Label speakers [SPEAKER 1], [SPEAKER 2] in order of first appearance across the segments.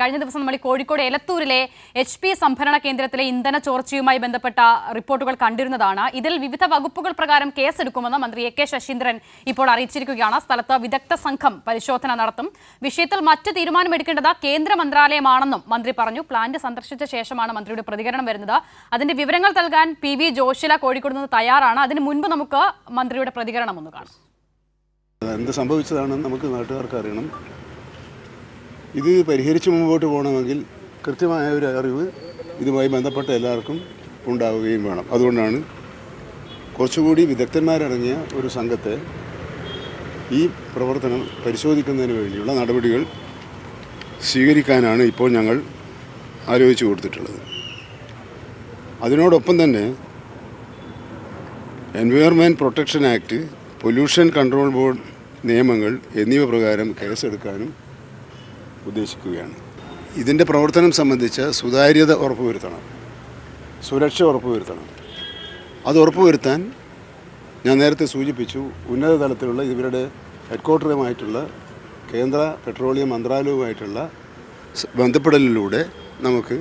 [SPEAKER 1] കഴിഞ്ഞ ദിവസം നമ്മൾ കോഴിക്കോട് എലത്തൂരിലെ എച്ച് പി സംഭരണ കേന്ദ്രത്തിലെ ഇന്ധന ചോർച്ചയുമായി ബന്ധപ്പെട്ട റിപ്പോർട്ടുകൾ കണ്ടിരുന്നതാണ്. ഇതിൽ വിവിധ വകുപ്പുകൾ പ്രകാരം കേസെടുക്കുമെന്ന് മന്ത്രി എ കെ ശശീന്ദ്രൻ ഇപ്പോൾ അറിയിച്ചിരിക്കുകയാണ്. സ്ഥലത്ത് വിദഗ്ധ സംഘം പരിശോധന നടത്തും. വിഷയത്തിൽ മറ്റ് തീരുമാനമെടുക്കേണ്ടത് കേന്ദ്ര മന്ത്രാലയമാണെന്നും മന്ത്രി പറഞ്ഞു. പ്ലാന്റ് സന്ദർശിച്ച ശേഷമാണ് മന്ത്രിയുടെ പ്രതികരണം വരുന്നത്. അതിന്റെ വിവരങ്ങൾ നൽകാൻ പി വി ജോഷില കോഴിക്കോട് നിന്ന് തയ്യാറാണ്. അതിന് മുൻപ് നമുക്ക് മന്ത്രിയുടെ പ്രതികരണം ഒന്ന് കാണാം.
[SPEAKER 2] എന്ത് സംഭവിച്ചതാണെന്ന് നമുക്ക് നാട്ടുകാർക്ക് അറിയണം. ഇത് പരിഹരിച്ച് മുമ്പോട്ട് പോകണമെങ്കിൽ കൃത്യമായ ഒരു അറിവ് ഇതുമായി ബന്ധപ്പെട്ട എല്ലാവർക്കും ഉണ്ടാവുകയും വേണം. അതുകൊണ്ടാണ് കുറച്ചുകൂടി വിദഗ്ധന്മാരടങ്ങിയ ഒരു സംഘത്തെ ഈ പ്രവർത്തനം പരിശോധിക്കുന്നതിന് വേണ്ടിയുള്ള നടപടികൾ സ്വീകരിക്കാനാണ് ഇപ്പോൾ ഞങ്ങൾ ആലോചിച്ചു കൊടുത്തിട്ടുള്ളത്. അതിനോടൊപ്പം തന്നെ environment protection act pollution control board നിയമങ്ങൾ എന്നിവ പ്രകാരം കേസെടുക്കാനും ഉദ്ദേശിക്കുകയാണ്. ഇതിന്റെ പ്രവർത്തനം സംബന്ധിച്ച് സുതാര്യത ഉറപ്പുവരുത്തണം. സുരക്ഷ ഉറപ്പുവരുത്തണം. അത് ഉറപ്പുവരുത്താൻ ഞാൻ നേരത്തെ സൂചിപ്പിച്ചു ഉന്നത തലത്തിലുള്ള ഇവരുടെ ഹെഡ്ക്വാർട്ടറുമായിട്ടുള്ള കേന്ദ്ര പെട്രോളിയം മന്ത്രാലയവുമായിട്ടുള്ള ബന്ധപ്പെടലിലൂടെ നമുക്ക്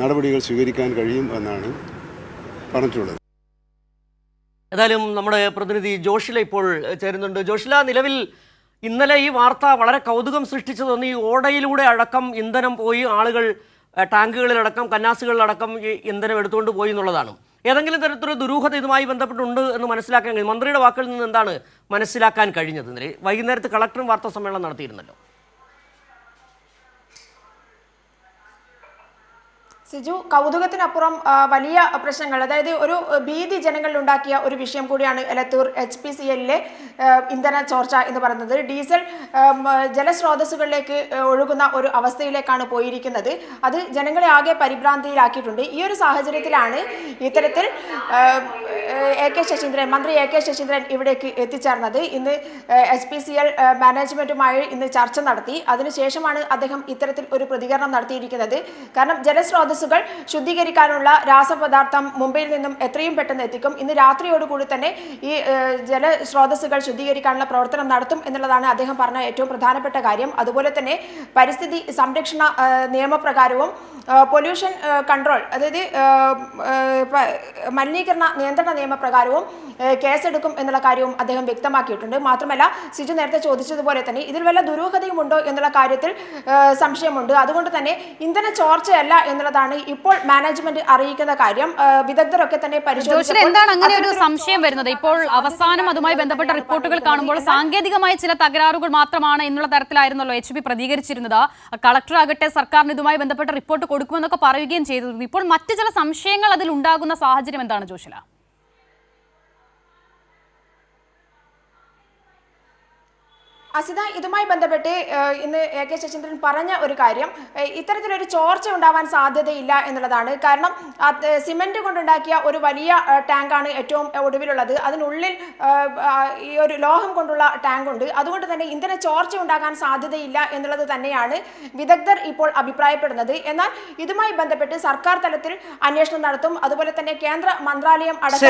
[SPEAKER 2] നടപടികൾ സ്വീകരിക്കാൻ കഴിയും എന്നാണ് പറഞ്ഞിട്ടുള്ളത്.
[SPEAKER 3] ഏതായാലും നമ്മുടെ പ്രതിനിധി ജോഷില ഇപ്പോൾ ചേരുന്നുണ്ട്. ജോഷില നിലവിൽ ഇന്നലെ ഈ വാർത്ത വളരെ കൗതുകം സൃഷ്ടിച്ചു തോന്നി ഈ ഓടയിലൂടെ അടക്കം ഇന്ധനം പോയി ആളുകൾ ടാങ്കുകളിലടക്കം കന്നാസുകളിലടക്കം ഈ ഇന്ധനം എടുത്തുകൊണ്ട് പോയി എന്നുള്ളതാണ്. ഏതെങ്കിലും തരത്തിലുള്ള ദുരൂഹത ഇതുമായി ബന്ധപ്പെട്ടുണ്ട് എന്ന് മനസ്സിലാക്കാൻ മന്ത്രിയുടെ വാക്കിൽ നിന്ന് എന്താണ് മനസ്സിലാക്കാൻ കഴിഞ്ഞത്? ഇന്നലെ വൈകുന്നേരത്ത് കളക്ടറും വാർത്താ സമ്മേളനം നടത്തിയിരുന്നല്ലോ.
[SPEAKER 4] സിജു കൗതുകത്തിനപ്പുറം വലിയ പ്രശ്നങ്ങൾ അതായത് ഒരു ഭീതി ജനങ്ങളിൽ ഉണ്ടാക്കിയ ഒരു വിഷയം കൂടിയാണ് എലത്തൂർ എച്ച് പി സി എല്ലിലെ ഇന്ധന ചോർച്ച എന്ന് പറയുന്നത്. ഡീസൽ ജലസ്രോതസ്സുകളിലേക്ക് ഒഴുകുന്ന ഒരു അവസ്ഥയിലേക്കാണ് പോയിരിക്കുന്നത്. അത് ജനങ്ങളെ ആകെ പരിഭ്രാന്തിയിലാക്കിയിട്ടുണ്ട്. ഈ ഒരു സാഹചര്യത്തിലാണ് ഇത്തരത്തിൽ എ കെ ശശീന്ദ്രൻ മന്ത്രി എ കെ ശശീന്ദ്രൻ ഇവിടേക്ക് എത്തിച്ചേർന്നത്. ഇന്ന് എച്ച് പി സി എൽ മാനേജ്മെന്റുമായി ഇന്ന് ചർച്ച നടത്തി. അതിനുശേഷമാണ് അദ്ദേഹം ഇത്തരത്തിൽ ഒരു പ്രതികരണം നടത്തിയിരിക്കുന്നത്. കാരണം ജലസ്രോതസ്സുകൾ ശുദ്ധീകരിക്കാനുള്ള രാസപദാർത്ഥം മുംബൈയിൽ നിന്നും എത്രയും പെട്ടെന്ന് എത്തിക്കും. ഇന്ന് രാത്രിയോടുകൂടി തന്നെ ഈ ജലസ്രോതസ്സുകൾ ശുദ്ധീകരിക്കാനുള്ള പ്രവർത്തനം നടത്തും എന്നുള്ളതാണ് അദ്ദേഹം പറഞ്ഞ ഏറ്റവും പ്രധാനപ്പെട്ട കാര്യം. അതുപോലെ തന്നെ പരിസ്ഥിതി സംരക്ഷണ നിയമപ്രകാരവും പൊല്യൂഷൻ കൺട്രോൾ അതായത് മലിനീകരണ നിയന്ത്രണ നിയമപ്രകാരവും കേസെടുക്കും എന്നുള്ള കാര്യവും അദ്ദേഹം വ്യക്തമാക്കിയിട്ടുണ്ട്. മാത്രമല്ല സിജു നേരത്തെ ചോദിച്ചതുപോലെ തന്നെ ഇതിൽ വല്ല ദുരൂഹതയും ഉണ്ടോ എന്നുള്ള കാര്യത്തിൽ സംശയമുണ്ട്. അതുകൊണ്ട് തന്നെ ഇന്ധന ചോർച്ചയല്ല എന്നുള്ളതാണ് ഇപ്പോൾ മാനേജ്മെന്റ് അറിയിക്കുന്ന കാര്യം. വിദഗ്ധരൊക്കെ തന്നെ പരിശോധിച്ചു
[SPEAKER 1] എന്താണ് അങ്ങനെ ഒരു സംശയം വരുന്നത്? ഇപ്പോൾ അവസാനം അതുമായി ബന്ധപ്പെട്ട റിപ്പോർട്ടുകൾ കാണുമ്പോൾ സാങ്കേതികമായ ചില തകരാറുകൾ മാത്രമാണ് എന്നുള്ള തരത്തിലായിരുന്നല്ലോ എച്ച് പി പ്രതികരിച്ചിരുന്നത്. കളക്ടർ ആകട്ടെ സർക്കാരിന് ഇതുമായി ബന്ധപ്പെട്ട റിപ്പോർട്ട് കൊടുക്കുമെന്നൊക്കെ പറയുകയും ചെയ്തിരുന്നു. ഇപ്പോൾ മറ്റു ചില സംശയങ്ങൾ അതിൽ ഉണ്ടാകുന്ന സാഹചര്യം എന്താണ് ജോഷില?
[SPEAKER 4] അസിത ഇതുമായി ബന്ധപ്പെട്ട് ഇന്ന് എ കെ ശശീന്ദ്രൻ പറഞ്ഞ ഒരു കാര്യം ഇത്തരത്തിലൊരു ചോർച്ച ഉണ്ടാവാൻ സാധ്യതയില്ല എന്നുള്ളതാണ്. കാരണം സിമെന്റ് കൊണ്ടുണ്ടാക്കിയ ഒരു വലിയ ടാങ്കാണ് ഏറ്റവും ഒടുവിലുള്ളത്. അതിനുള്ളിൽ ഈ ഒരു ലോഹം കൊണ്ടുള്ള ടാങ്ക് ഉണ്ട് അതുകൊണ്ട് തന്നെ ഇന്ധന ചോർച്ച ഉണ്ടാകാൻ സാധ്യതയില്ല എന്നുള്ളത് തന്നെയാണ് വിദഗ്ധർ ഇപ്പോൾ അഭിപ്രായപ്പെടുന്നത്. എന്നാൽ ഇതുമായി ബന്ധപ്പെട്ട് സർക്കാർ തലത്തിൽ അന്വേഷണം നടത്തും. അതുപോലെ തന്നെ കേന്ദ്ര മന്ത്രാലയം
[SPEAKER 3] അടക്കം